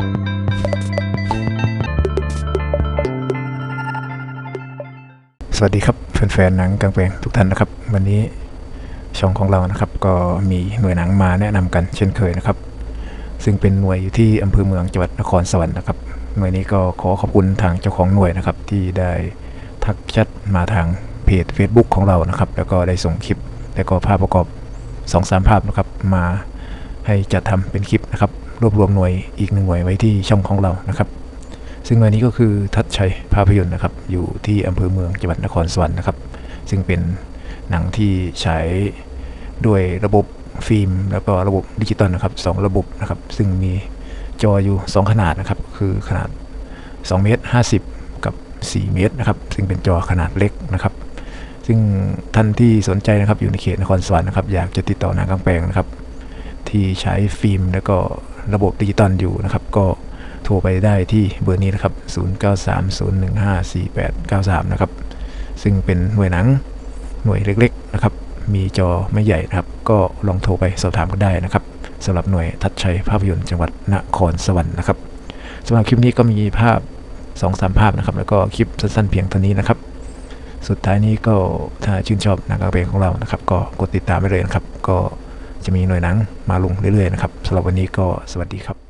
สวัสดีครับแฟนๆหนังกลางแปลงทุกท่านนะครับ วันนี้ช่องของเรานะครับ ก็มีหน่วยหนังมาแนะนำกันเช่นเคยนะครับ ซึ่งเป็นหน่วยอยู่ที่อำเภอเมืองจังหวัดนครสวรรค์นะครับหน่วยนี้ก็ขอขอบคุณทางเจ้าของหน่วยนะครับ ที่ได้ทักแชทมาทางเพจ Facebook ของเรานะครับ แล้วก็ได้ส่งคลิป แล้วก็ภาพประกอบ2อสาภาพนะครับมาให้จัดทำเป็นคลิปนะครับ รวบรวมหน่วยอีกหนึ่งหน่วยไว้ที่ช่องของเรานะครับ ซึ่งหน่วยนี้ก็คือทัดชัยภาพยนตร์นะครับ อยู่ที่อำเภอเมืองจังหวัดนครสวรรค์นะครับ ซึ่งเป็นหนังที่ใช้ด้วยระบบฟิล์ม แล้วก็ระบบดิจิตอลนะครับสองระบบนะครับ ซึ่งมีจออยู่ 2 ขนาดนะครับ คือขนาด2เมตร50 กับ 4 เมตรนะครับ ซึ่งเป็นจอขนาดเล็กนะครับ ซึ่งท่านที่สนใจนะครับอยู่ในเขตนครสวรรค์นะครับอยากจะติดต่อนางกำแพงนะครับ ที่ใช้ฟิล์ม แล้วก็ระบบดิจิตอลอยู่นะครับ ก็โทรไปได้ที่เบอร์นี้นะครับ 0930154893 นะครับ ซึ่งเป็นหน่วยหนังหน่วยเล็กๆนะครับ มีจอไม่ใหญ่นะครับ ก็ลองโทรไปสอบถามกันได้นะครับสำหรับหน่วยทัดชัยภาพยนตร์จังหวัดนครสวรรค์นะครับสำหรับคลิปนี้ก็มีภาพ2-3ภาพนะครับ แล้วก็คลิปสั้นๆเพียงเท่านี้นะครับ สุดท้ายนี้ก็ถ้าชื่นชอบหนังกางเพลงของเรานะครับ ก็กดติดตามไปเลยนะครับ ก็ จะมีหน่วยหนังมาลงเรื่อยๆนะครับสำหรับวันนี้ก็สวัสดีครับ